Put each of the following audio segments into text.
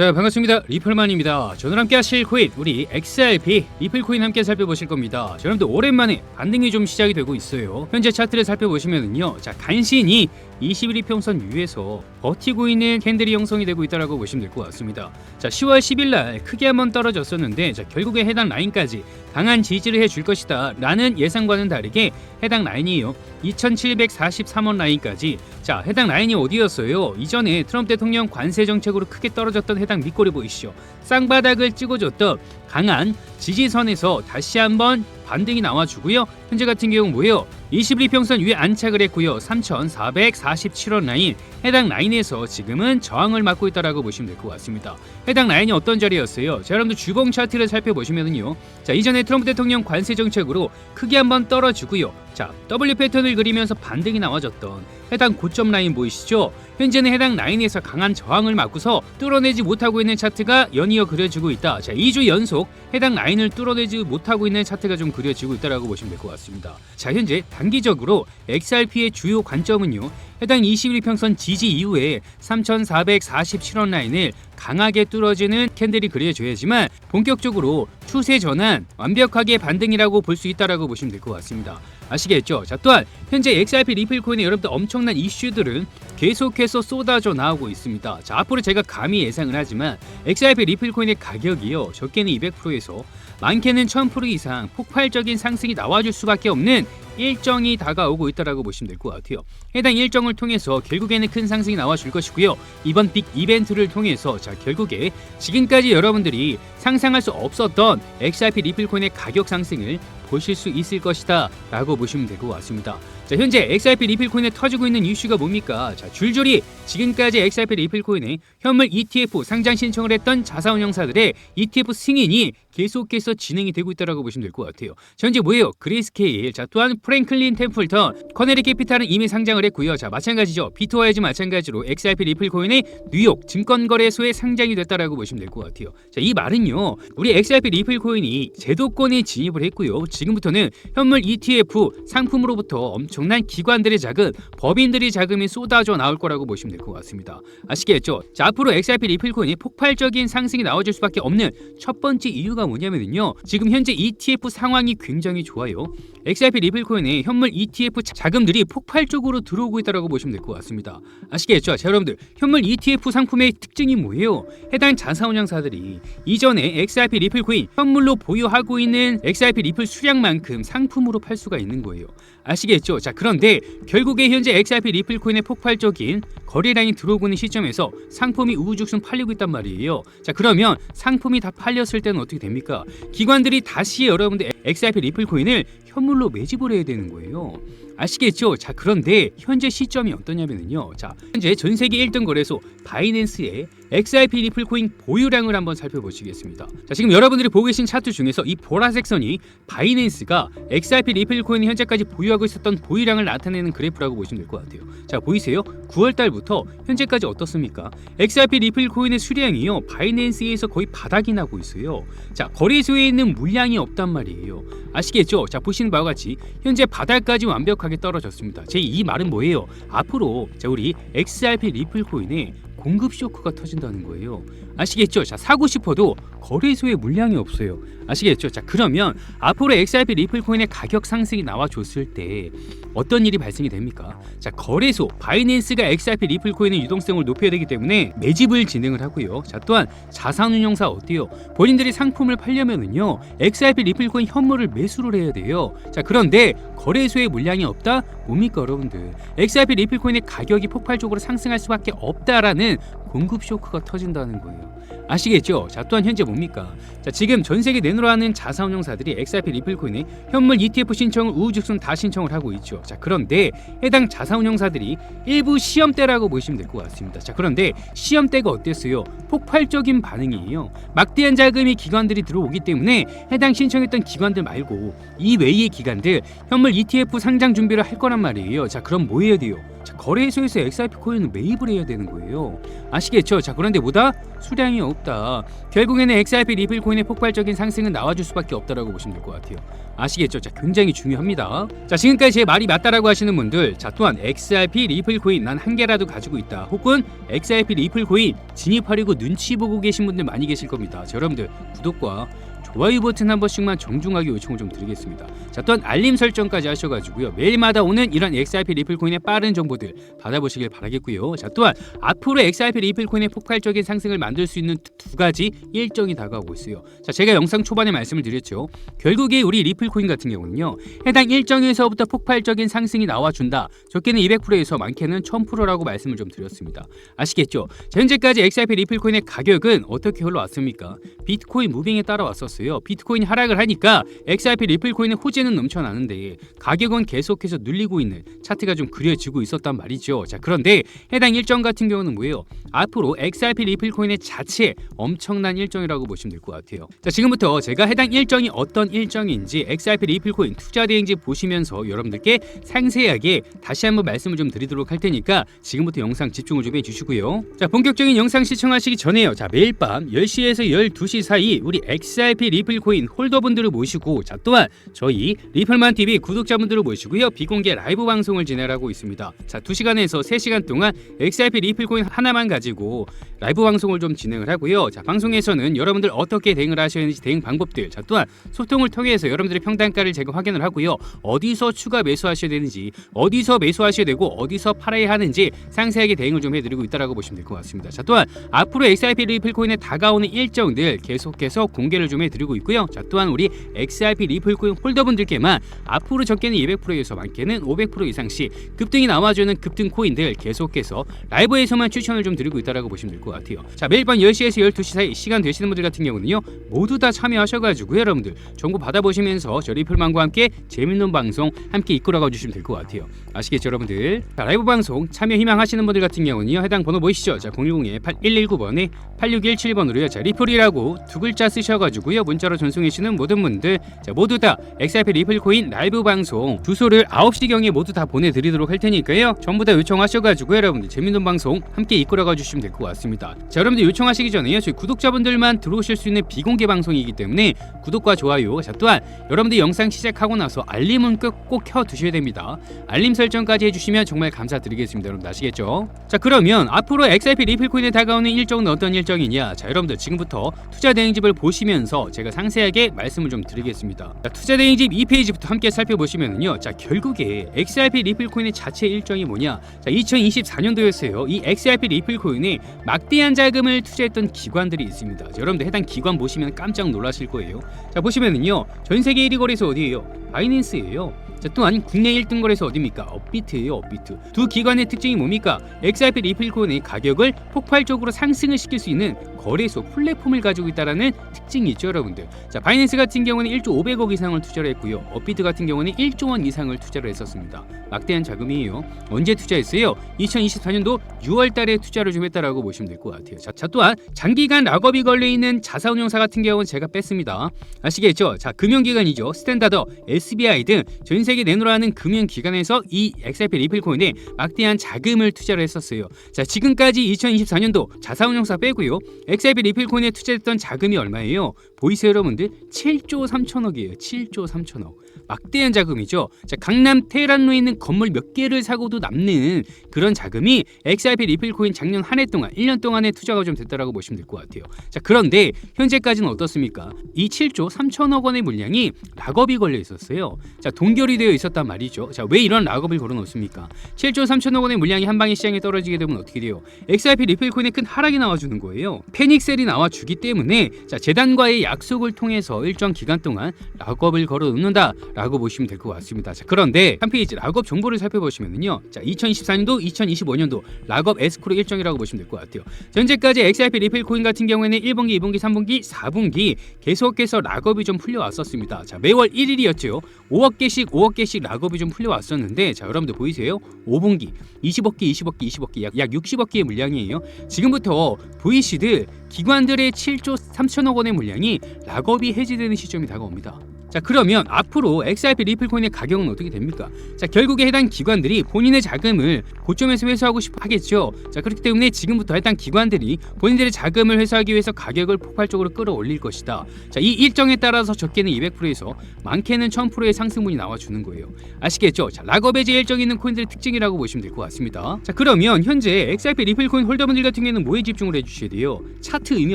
자 반갑습니다. 리플만입니다. 저는 함께 하실 코인 우리 XRP 리플코인 함께 살펴보실 겁니다. 자, 여러분들 오랜만에 반등이 좀 시작이 되고 있어요. 현재 차트를 살펴보시면은요 자 간신히 21일 평선 위에서 버티고 있는 캔들이 형성이 되고 있다라고 보시면 될 것 같습니다. 자 10월 10일 날 크게 한번 떨어졌었는데 자 결국에 해당 라인까지 강한 지지를 해줄 것이다 라는 예상과는 다르게 해당 라인이요. 2743원 라인까지. 자 해당 라인이 어디였어요? 이전에 트럼프 대통령 관세 정책으로 크게 떨어졌던 해당 밑꼬리 보이시죠 쌍바닥을 찍어줬던 강한 지지선에서 다시 한번 반등이 나와주고요. 현재 같은 경우 뭐예요 21평선 위에 안착을 했고요. 3447원 라인 해당 라인에서 지금은 저항을 맞고 있다라고 보시면 될 것 같습니다. 해당 라인이 어떤 자리였어요? 자 여러분들 주봉 차트를 살펴보시면은요. 자 이전에 트럼프 대통령 관세 정책으로 크게 한번 떨어지고요. 자 W 패턴을 그리면서 반등이 나와줬던 해당 고점 라인 보이시죠? 현재는 해당 라인에서 강한 저항을 맞고서 뚫어내지 못하고 있는 차트가 연이어 그려지고 있다. 자 2주 연속 해당 라인 을 뚫어내지 못하고 있는 차트가 좀 그려지고 있다라고 보시면 될 것 같습니다 자 현재 단기적으로 XRP의 주요 관점은요 해당 21평선 지지 이후에 3447원 라인을 강하게 뚫어지는 캔들이 그려져야지만 본격적으로 추세 전환 완벽하게 반등이라고 볼 수 있다라고 보시면 될 것 같습니다. 아시겠죠? 자 또한 현재 XRP 리플 코인에 여러분들 엄청난 이슈들은 계속해서 쏟아져 나오고 있습니다. 자 앞으로 제가 감히 예상을 하지만 XRP 리플 코인의 가격이요 적게는 200%에서 많게는 1000% 이상 폭발적인 상승이 나와줄 수밖에 없는 일정이 다가오고 있다라고 보시면 될 것 같아요. 해당 일정을 통해서 결국에는 큰 상승이 나와줄 것이고요. 이번 빅 이벤트를 통해서 자 결국에 지금까지 여러분들이 상상할 수 없었던 XRP 리플코인의 가격 상승을 보실 수 있을 것이다 라고 보시면 될 것 같습니다. 자 현재 XRP 리플코인에 터지고 있는 이슈가 뭡니까? 자 줄줄이 지금까지 XRP 리플코인에 현물 ETF 상장 신청을 했던 자사운용사들의 ETF 승인이 계속해서 진행이 되고 있다라고 보시면 될 것 같아요. 자, 현재 뭐예요? 그레이스케일, 자 또한 프랭클린 템플턴, 커네리 캐피탈은 이미 상장을 했고요. 자 마찬가지죠. 비트와이즈 마찬가지로 XRP 리플코인의 뉴욕 증권거래소에 상장이 됐다라고 보시면 될 것 같아요. 자 이 말은요, 우리 XRP 리플 코인이 제도권에 진입을 했고요. 지금부터는 현물 ETF 상품으로부터 엄청난 기관들의 자금, 법인들의 자금이 쏟아져 나올 거라고 보시면 될 것 같습니다. 아시겠죠? 자 앞으로 XRP 리플 코인이 폭발적인 상승이 나와줄 수밖에 없는 첫 번째 이유가 뭐냐면요. 지금 현재 ETF 상황이 굉장히 좋아요. XRP 리플 코인의 현물 ETF 자금들이 폭발적으로 들어오고 있다고 보시면 될 것 같습니다. 아시겠죠? 자 여러분들 현물 ETF 상품의 특징이 뭐예요? 해당 자사운용사들이 이전에 XRP 리플 코인 현물로 보유하고 있는 XRP 리플 수량만큼 상품으로 팔 수가 있는 거예요. 아시겠죠? 자 그런데 결국에 현재 XRP 리플 코인의 폭발적인 거래량이 들어오고 있는 시점에서 상품이 우후죽순 팔리고 있단 말이에요. 자 그러면 상품이 다 팔렸을 때는 어떻게 됩니까? 기관들이 다시 여러분들 XRP 리플 코인을 현물로 매집을 해야 되는 거예요. 아시겠죠? 자 그런데 현재 시점이 어떠냐면요. 자 현재 전 세계 1등 거래소 바이낸스의 XRP 리플 코인 보유량을 한번 살펴보시겠습니다. 자 지금 여러분들이 보고 계신 차트 중에서 이 보라색 선이 바이낸스가 XRP 리플 코인이 현재까지 보유하고 있었던 보유량을 나타내는 그래프라고 보시면 될 것 같아요. 자 보이세요? 9월 달부터 현재까지 어떻습니까? XRP 리플 코인의 수량이요 바이낸스에서 거의 바닥이 나고 있어요. 자 거래소에 있는 물량이 없단 말이에요. 아시겠죠? 자 보시는 바와 같이 현재 바닥까지 완벽하게 떨어졌습니다. 제 이 말은 뭐예요? 앞으로 자 우리 XRP 리플 코인에 공급 쇼크가 터진다는 거예요. 아시겠죠? 자 사고 싶어도 거래소에 물량이 없어요. 아시겠죠? 자 그러면 앞으로 XRP 리플 코인의 가격 상승이 나와줬을 때 어떤 일이 발생이 됩니까? 자 거래소 바이낸스가 XRP 리플 코인의 유동성을 높여야 되기 때문에 매집을 진행을 하고요. 자 또한 자산운용사 어때요? 본인들이 상품을 팔려면은요 XRP 리플 코인 현물을 매수를 해야 돼요. 자 그런데 거래소에 물량이 없다? 뭡니까 여러분들? XRP 리플 코인의 가격이 폭발적으로 상승할 수밖에 없다라는 공급 쇼크가 터진다는 거예요. 아시겠죠? 자 또한 현재 뭡니까? 자 지금 전 세계 내놓으라는 자사운용사들이 XRP 리플코인에 현물 ETF 신청을 우후죽순 다 신청을 하고 있죠. 자 그런데 해당 자사운용사들이 일부 시험대라고 보시면 될 것 같습니다. 자 그런데 시험대가 어땠어요? 폭발적인 반응이에요. 막대한 자금이 기관들이 들어오기 때문에 해당 신청했던 기관들 말고 이 외의 기관들 현물 ETF 상장 준비를 할 거란 말이에요. 자 그럼 뭐 해야 돼요? 자, 거래소에서 XRP 코인을 매입을 해야 되는 거예요. 아시겠죠? 자 그런데 뭐다? 수량이 없다. 결국에는 XRP 리플 코인의 폭발적인 상승은 나와줄 수밖에 없다라고 보시면 될 것 같아요. 아시겠죠? 자 굉장히 중요합니다. 자 지금까지 제 말이 맞다라고 하시는 분들, 자 또한 XRP 리플 코인 난 한 개라도 가지고 있다. 혹은 XRP 리플 코인 진입하려고 눈치 보고 계신 분들 많이 계실 겁니다. 자 여러분들 구독과 좋아요 버튼 한 번씩만 정중하게 요청을 좀 드리겠습니다. 자 또한 알림 설정까지 하셔가지고요 매일마다 오는 이런 XRP 리플 코인의 빠른 정보들 받아보시길 바라겠고요. 자 또한 앞으로 XRP 리플 코인의 폭발적인 상승을 만들 수 있는 두 가지 일정이 다가오고 있어요. 자 제가 영상 초반에 말씀을 드렸죠. 결국에 우리 리플 코인 같은 경우는요 해당 일정에서부터 폭발적인 상승이 나와준다. 적게는 200%에서 많게는 1000%라고 말씀을 좀 드렸습니다. 아시겠죠? 자, 현재까지 XRP 리플 코인의 가격은 어떻게 흘러왔습니까? 비트코인 무빙에 따라왔었어요. 비트코인이 하락을 하니까 XRP 리플 코인의 호재는 넘쳐나는데 가격은 계속해서 눌리고 있는 차트가 좀 그려지고 있었단 말이죠. 자 그런데 해당 일정 같은 경우는 뭐예요? 앞으로 XRP 리플 코인의 자체 엄청난 일정이라고 보시면 될 것 같아요. 자 지금부터 제가 해당 일정이 어떤 일정인지 XRP 리플 코인 투자 대행지 보시면서 여러분들께 상세하게 다시 한번 말씀을 좀 드리도록 할 테니까 지금부터 영상 집중을 좀 해주시고요. 자 본격적인 영상 시청하시기 전에요. 자 매일 밤 10시에서 12시 사이 우리 XRP 리플 코인 홀더분들을 모시고 자 또한 저희 리플만 TV 구독자분들을 모시고요 비공개 라이브 방송을 진행하고 있습니다. 자 2시간에서 3시간 동안 XRP 리플 코인 하나만 가지고 라이브 방송을 좀 진행을 하고요. 자 방송에서는 여러분들 어떻게 대응을 하셔야 하는지 대응 방법들 자 또한 소통을 통해서 여러분들의 평단가를 제가 확인을 하고요. 어디서 추가 매수하셔야 되는지 어디서 매수하셔야 되고 어디서 팔아야 하는지 상세하게 대응을 좀 해드리고 있다라고 보시면 될 것 같습니다. 자 또한 앞으로 XRP 리플 코인에 다가오는 일정들 계속해서 공개를 좀 해드리고 있고요. 자 또한 우리 XRP 리플 코인 홀더분들께만 앞으로 적게는 200%에서 많게는 500% 이상씩 급등이 나와주는 급등 코인들 계속해서 라이브에서만 추천을 좀 드리고 있다라고 보시면 될 것 같아요. 자 매일 밤 10시에서 12시 사이 시간 되시는 분들 같은 경우는요 모두 다 참여하셔가지고 여러분들 정보 받아보시면서 저 리플만과 함께 재밌는 방송 함께 이끌어가 주시면 될 것 같아요. 아시겠죠 여러분들? 자 라이브 방송 참여 희망하시는 분들 같은 경우는요 해당 번호 보이시죠? 자 010-8119번에 8617번으로요. 자 리플이라고 두 글자 쓰셔가지고요 문자로 전송해주시는 모든 분들 자 모두 다 XRP 리플 코인 라이브 방송 주소를 9시경에 모두 다 보내드리도록 할 테니까요 전부 다 요청하셔가지고 여러분들 재밌는 방송 함께 이끌어가 주시면 될 것 같습니다. 자 여러분들 요청하시기 전에요 저희 구독자분들만 들어오실 수 있는 비공개 방송이기 때문에 구독과 좋아요 자 또한 여러분들 영상 시작하고 나서 알림은 꼭, 꼭 켜두셔야 됩니다. 알림 설정까지 해주시면 정말 감사드리겠습니다. 여러분 아시겠죠? 자 그러면 앞으로 XRP 리플 코인에 다가오는 일정은 어떤 일정이냐? 자 여러분들 지금부터 투자 대행집을 보시면서 제가 상세하게 말씀을 좀 드리겠습니다. 자, 투자 대행집 2페이지부터 함께 살펴보시면은요. 자 결국에 XRP 리플 코인의 자체 일정이 뭐냐? 자 2024년도였어요. 이 XRP 리플 코인에 막대한 자금을 투자했던 기관들이 있습니다. 자, 여러분들 해당 기관 보시면 깜짝 놀라실 거예요. 자 보시면은요. 전 세계 1위 거래소 어디예요? 바이낸스예요. 자, 또한 국내 1등 거래소 어디입니까? 업비트예요, 업비트. 두 기관의 특징이 뭡니까? XRP 리플 코인의 가격을 폭발적으로 상승을 시킬 수 있는 거래소 플랫폼을 가지고 있다라는 특징이 있죠, 여러분들. 자, 바이낸스 같은 경우는 1조 500억 이상을 투자를 했고요. 업비트 같은 경우는 1조 원 이상을 투자를 했었습니다. 막대한 자금이에요. 언제 투자했어요? 2024년도 6월 달에 투자를 좀 했다라고 보시면 될 것 같아요. 자, 자, 또한 장기간 락업이 걸려 있는 자사운용사 같은 경우는 제가 뺐습니다. 아시겠죠? 자, 금융기관이죠. 스탠다더, SBI 등 전 세계 내놓으라는 금융기관에서 이 XRP 리플 코인에 막대한 자금을 투자를 했었어요. 자, 지금까지 2024년도 자사운용사 빼고요. XRP 리플 코인에 투자했던 자금이 얼마예요? 보이세요, 여러분들? 7조 3천억이에요. 7조 3천억. 막대한 자금이죠. 자, 강남 테헤란로에 있는 건물 몇 개를 사고도 남는 그런 자금이 XRP 리플 코인 작년 한 해 동안 1년 동안의 투자가 좀 됐다라고 보시면 될 것 같아요. 자, 그런데 현재까지는 어떻습니까? 이 7조 3천억 원의 물량이 락업이 걸려 있었어요. 자, 동결이 되어 있었단 말이죠. 자, 왜 이런 락업을 걸어 놓습니까? 7조 3천억 원의 물량이 한 방에 시장에 떨어지게 되면 어떻게 돼요? XRP 리플 코인에 큰 하락이 나와 주는 거예요. 패닉셀이 나와 주기 때문에 자, 재단과의 약속을 통해서 일정 기간 동안 락업을 걸어 놓는다 라고 보시면 될 것 같습니다. 자, 그런데 한 페이지 락업 정보를 살펴보시면은요. 자, 2024년도, 2025년도 락업 에스크로 일정이라고 보시면 될 것 같아요. 현재까지 XRP 리플 코인 같은 경우에는 1분기, 2분기, 3분기, 4분기 계속해서 락업이 좀 풀려왔었습니다. 자, 매월 1일이었죠. 5억 개씩 5억 개씩 락업이 좀 풀려왔었는데 자, 여러분들 보이세요? 5분기 20억 개, 20억 개, 20억 개, 약, 약 60억 개의 물량이에요. 지금부터 VC들 기관들의 7조 3천억 원의 물량이 락업이 해지되는 시점이 다가옵니다. 자 그러면 앞으로 XRP 리플 코인의 가격은 어떻게 됩니까? 자 결국에 해당 기관들이 본인의 자금을 고점에서 회수하고 싶어 하겠죠. 자 그렇기 때문에 지금부터 해당 기관들이 본인들의 자금을 회수하기 위해서 가격을 폭발적으로 끌어올릴 것이다. 자 이 일정에 따라서 적게는 200%에서 많게는 1000%의 상승분이 나와주는 거예요. 아시겠죠? 자 락업 해지 일정이 있는 코인들의 특징이라고 보시면 될 것 같습니다. 자 그러면 현재 XRP 리플 코인 홀더분들 같은 경우에는 뭐에 집중을 해주셔야 돼요? 차트 의미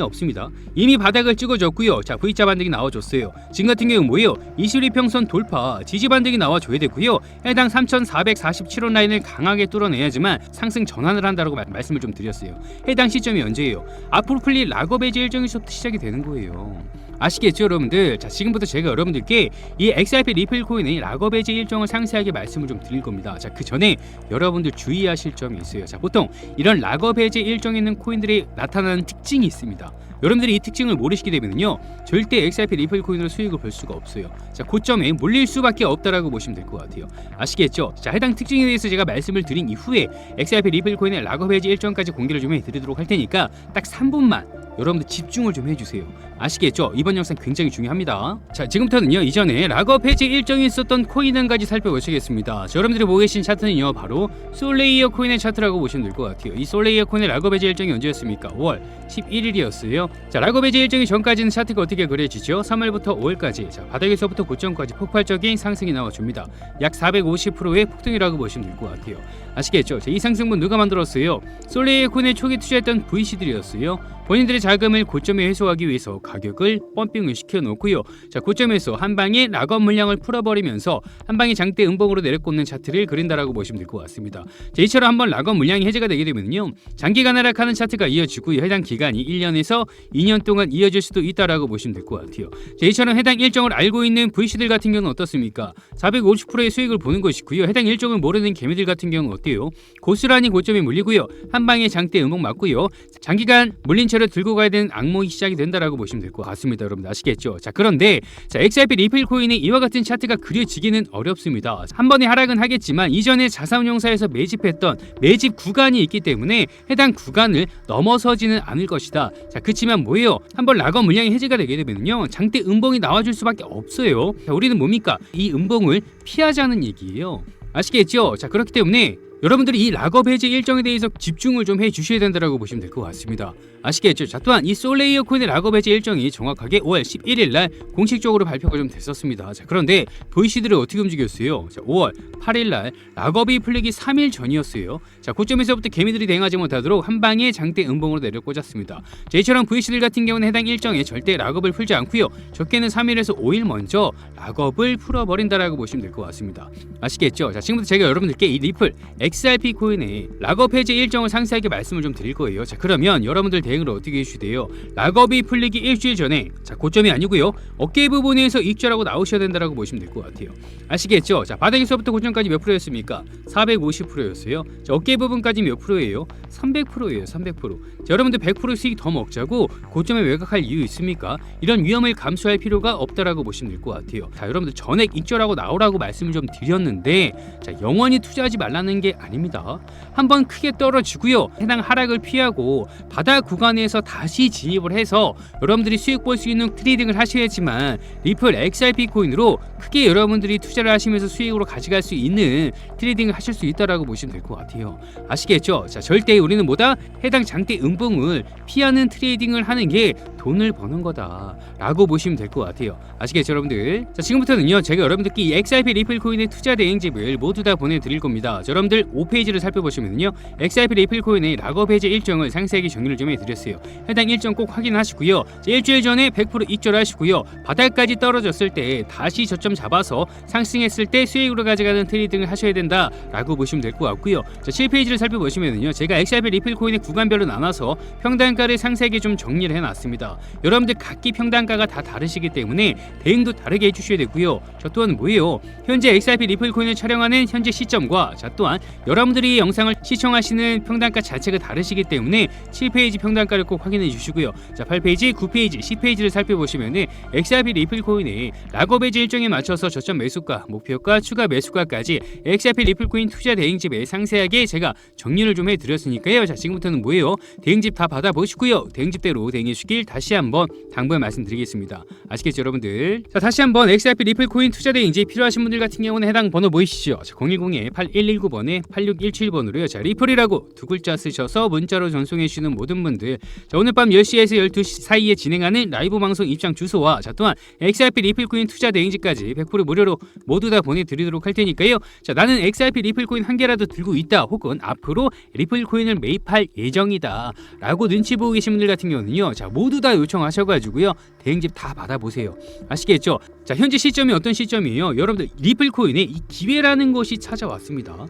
없습니다. 이미 바닥을 찍어줬고요. 자 V자 반등이 나와줬어요. 지금 같은 경우는 뭐예요? 21평선 돌파, 지지 반등이 나와줘야 되고요. 해당 3,447원 라인을 강하게 뚫어내야지만 상승 전환을 한다고 말, 말씀을 좀 드렸어요. 해당 시점이 언제예요? 앞으로 풀릴 락업 해지 일정에서부터 시작이 되는 거예요. 아시겠죠 여러분들 자 지금부터 제가 여러분들께 이 XRP 리플 코인의 락업 해지 일정을 상세하게 말씀을 좀 드릴 겁니다 자 그 전에 여러분들 주의하실 점이 있어요 자 보통 이런 락업 해지 일정에 있는 코인들이 나타나는 특징이 있습니다 여러분들이 이 특징을 모르시게 되면요 절대 XRP 리플 코인으로 수익을 볼 수가 없어요. 자 고점에 몰릴 수밖에 없다라고 보시면 될 것 같아요. 아시겠죠? 자 해당 특징에 대해서 제가 말씀을 드린 이후에 XRP 리플 코인의 락업 해지 일정까지 공개를 좀 해드리도록 할 테니까 딱 3분만 여러분들 집중을 좀 해주세요. 아시겠죠? 이번 영상 굉장히 중요합니다. 자, 지금부터는요, 이전에 락업 해지 일정이 있었던 코인 한 가지 살펴보시겠습니다. 자, 여러분들이 보고 계신 차트는요, 바로 솔레이어 코인의 차트라고 보시면 될 것 같아요. 이 솔레이어 코인의 락업 해지 일정이 언제였습니까? 5월 11일이었어요. 자, 락업 해지 일정이 전까지는 차트가 어떻게 그려지죠? 3월부터 5월까지, 자, 바닥에서부터 고점까지 폭발적인 상승이 나와줍니다. 약 450%의 폭등이라고 보시면 될 것 같아요. 아시겠죠? 자, 이 상승분 누가 만들었어요? 솔레이어 코인에 초기 투자했던 VC들이었어요. 본인들의 자금을 고점에 회수하기 위해서 가격을 펌핑을 시켜 놓고요. 자, 고점에서 한 방에 락업 물량을 풀어버리면서 한 방에 장대 음봉으로 내려꽂는 차트를 그린다라고 보시면 될 것 같습니다. 자, 이처럼 한번 락업 물량이 해제가 되게 되면요. 장기간 하락하는 차트가 이어지고요. 해당 기간이 1년에서 2년 동안 이어질 수도 있다라고 보시면 될 것 같아요. 자, 이처럼 해당 일정을 알고 있는 VC들 같은 경우는 어떻습니까? 450%의 수익을 보는 것이고요. 해당 일정을 모르는 개미들 같은 경우는 어때요? 고스란히 고점에 물리고요. 한 방에 장대 음봉 맞고요. 장기간 물린 채로 들고 가야 되는 악몽이 시작이 된다라고 보시면 될 것 같습니다. 여러분 아시겠죠? 자 그런데 자 XRP 리플 코인의 이와 같은 차트가 그려지기는 어렵습니다. 한 번에 하락은 하겠지만 이전에 자산운용사에서 매집했던 매집 구간이 있기 때문에 해당 구간을 넘어서지는 않을 것이다. 자 그렇지만 뭐예요? 한번 락업 물량이 해제가 되게 되면요 장대 음봉이 나와줄 수밖에 없어요. 자 우리는 뭡니까? 이 음봉을 피하자는 얘기예요. 아시겠죠? 자 그렇기 때문에 여러분들이 이 락업 해제 일정에 대해서 집중을 좀 해주셔야 된다고 보시면 될 것 같습니다. 아시겠죠? 자 또한 이 솔레이어 코인의 락업 해제 일정이 정확하게 5월 11일 날 공식적으로 발표가 좀 됐었습니다. 자 그런데 VC들은 어떻게 움직였어요? 자 5월 8일 날 락업이 풀리기 3일 전이었어요. 자 고점에서부터 개미들이 대응하지 못하도록 한 방에 장대 음봉으로 내려 꽂았습니다. 자 이처럼 VC들 같은 경우는 해당 일정에 절대 락업을 풀지 않고요. 적게는 3일에서 5일 먼저 락업을 풀어버린다라고 보시면 될 것 같습니다. 아시겠죠? 자 지금부터 제가 여러분들께 이 리플 XRP 코인의 락업 해제 일정을 상세하게 말씀을 좀 드릴 거예요. 자 그러면 여러분들 대응을 어떻게 해주셔야 돼요? 락업이 풀리기 일주일 전에 자 고점이 아니고요 어깨 부분에서 익절하고 나오셔야 된다라고 보시면 될 것 같아요. 아시겠죠? 자 바닥에서부터 고점까지 몇 프로였습니까? 450%였어요. 자 어깨 부분까지 몇 프로예요? 300%예요. 300%. 자 여러분들 100% 수익 더 먹자고 고점에 외곽할 이유 있습니까? 이런 위험을 감수할 필요가 없다라고 보시면 될 것 같아요. 자 여러분들 전액 익절하고 나오라고 말씀을 좀 드렸는데 자 영원히 투자하지 말라는 게 아닙니다. 한번 크게 떨어지고요. 해당 하락을 피하고 바닥 구간에서 다시 진입을 해서 여러분들이 수익 볼 수 있는 트레이딩을 하셔야지만 리플 XRP 코인으로 크게 여러분들이 투자를 하시면서 수익으로 가져갈 수 있는 트레이딩을 하실 수 있다라고 보시면 될 것 같아요. 아시겠죠? 자 절대 우리는 뭐다 해당 장대 음봉을 피하는 트레이딩을 하는 게 돈을 버는 거다라고 보시면 될 것 같아요. 아시겠죠, 여러분들? 자 지금부터는요 제가 여러분들께 이 XRP 리플 코인의 투자 대행집을 모두 다 보내드릴 겁니다. 자, 여러분들 5페이지를 살펴보시면요 XRP 리플 코인의 락업 해제 일정을 상세하게 정리를 좀 해드렸어요. 해당 일정 꼭 확인하시고요. 자, 일주일 전에 100% 익절하시고요. 바닥까지 떨어졌을 때 다시 저점 잡아서 상승했을 때 수익으로 가져가는 트레이딩을 하셔야 된다 라고 보시면 될 것 같고요. 자, 7페이지를 살펴보시면요. 제가 XRP 리플 코인의 구간별로 나눠서 평단가를 상세하게 좀 정리를 해놨습니다. 여러분들 각기 평단가가 다 다르시기 때문에 대응도 다르게 해주셔야 되고요. 저 또한 뭐예요? 현재 XRP 리플 코인을 촬영하는 현재 시점과 자 또한 여러분들이 이 영상을 시청하시는 평단가 자체가 다르시기 때문에 7페이지 평단가를 꼭 확인해 주시고요. 자 8페이지, 9페이지, 10페이지를 살펴보시면은 XRP 리플 코인의 락업 해지 일정에 맞춰서 저점 매수가, 목표가, 추가 매수가까지 XRP 리플 코인 투자 대행집에 상세하게 제가 정리를 좀 해드렸으니까요. 자 지금부터는 뭐예요? 대행집 다 받아보시고요. 대행집대로 대응해 주길 다시 한번 당부의 말씀드리겠습니다. 아시겠죠, 여러분들? 자, 다시 한번 XRP 리플 코인 투자 대행지 필요하신 분들 같은 경우는 해당 번호 보이시죠? 010-8119번에 8617번으로요. 자, 리플이라고 두 글자 쓰셔서 문자로 전송해 주시는 모든 분들. 자, 오늘 밤 10시에서 12시 사이에 진행하는 라이브 방송 입장 주소와 자, 또한 XRP 리플 코인 투자 대행지까지 100% 무료로 모두 다 보내 드리도록 할 테니까요. 자, 나는 XRP 리플 코인 한 개라도 들고 있다. 혹은 앞으로 리플 코인을 매입할 예정이다. 라고 눈치 보고 계신 분들 같은 경우는요. 자, 모두 다 요청하셔 가지고요. 대행집 다 받아 보세요. 아시겠죠? 자, 현재 시점이 어떤 시점이에요? 여러분들 리플 코인의 이 기회라는 것이 찾아왔습니다.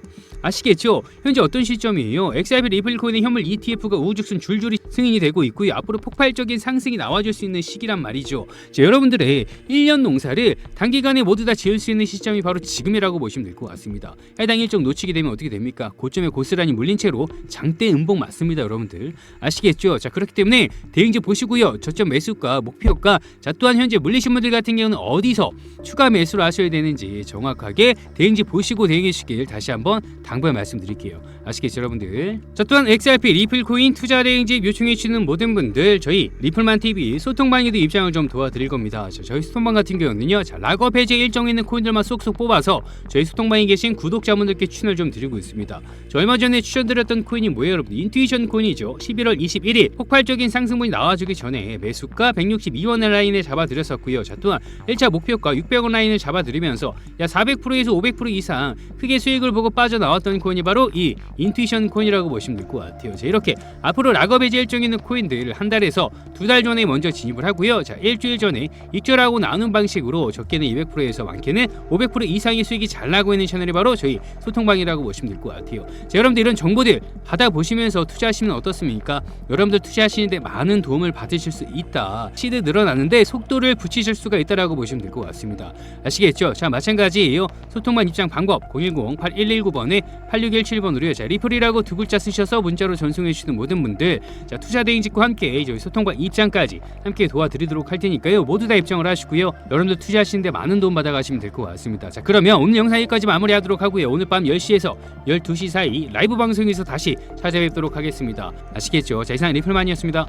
아시겠죠? 현재 어떤 시점이에요? XRP 리플 코인의 현물 ETF가 우후죽순 줄줄이 승인이 되고 있고요. 앞으로 폭발적인 상승이 나와줄 수 있는 시기란 말이죠. 자, 여러분들의 1년 농사를 단기간에 모두 다 지을 수 있는 시점이 바로 지금이라고 보시면 될 것 같습니다. 해당 일정 놓치게 되면 어떻게 됩니까? 고점에 고스란히 물린 채로 장대 음봉 맞습니다, 여러분들. 아시겠죠? 자, 그렇기 때문에 대행지 보시고요. 저점 매수가, 목표가, 자, 또한 현재 물리신 분들 같은 경우는 어디서 추가 매수를 하셔야 되는지 정확하게 대행지 보시고 대응해 주시길 다시 한번 당 부의 말씀드릴게요. 아시겠죠, 여러분들? 자, 또한 XRP 리플 코인 투자 대행지 요청해 주시는 모든 분들 저희 리플만 TV 소통방에도 입장을 좀 도와드릴 겁니다. 자, 저희 소통방 같은 경우는요, 자, 락업 해제 일정에 있는 코인들만 쏙쏙 뽑아서 저희 소통방에 계신 구독자분들께 추천을 좀 드리고 있습니다. 저 얼마 전에 추천드렸던 코인이 뭐예요, 여러분? 인투이션 코인이죠. 11월 21일 폭발적인 상승분이 나와주기 전에 매수가 162원 라인에 잡아드렸었고요. 자, 또한 1차 목표가 600원 라인을 잡아드리면서 야 400%에서 500% 이상 크게 수익을 보고 빠져나왔던 코인이 바로 이 인투이션 코인이라고 보시면 될 것 같아요. 자, 이렇게 앞으로 락업 해제 일정 있는 코인들 한 달에서 두 달 전에 먼저 진입을 하고요. 자, 일주일 전에 익절하고 나눈 방식으로 적게는 200%에서 많게는 500% 이상의 수익이 잘 나고 있는 채널이 바로 저희 소통방이라고 보시면 될 것 같아요. 자, 여러분들 이런 정보들 받아보시면서 투자하시면 어떻습니까? 여러분들 투자하시는데 많은 도움을 받으실 수 있다. 시드 늘어나는데 속도를 붙이실 수가 있다라고 보시면 될 것 같습니다. 아시겠죠? 자, 마찬가지예요. 소통방 입장 방법 010-8119번에 8617번으로요. 자, 리플이라고 두 글자 쓰셔서 문자로 전송해 주시는 모든 분들 자, 투자 대행직과 함께 저희 소통방 입장까지 함께 도와드리도록 할 테니까요. 모두 다 입장을 하시고요. 여러분들 투자하시는데 많은 도움 받아 가시면 될 것 같습니다. 자, 그러면 오늘 영상 여기까지 마무리하도록 하고요. 오늘 밤 10시에서 12시 사이 라이브 방송에서 다시 찾아뵙도록 하겠습니다. 아시겠죠? 자, 이상 리플만이었습니다.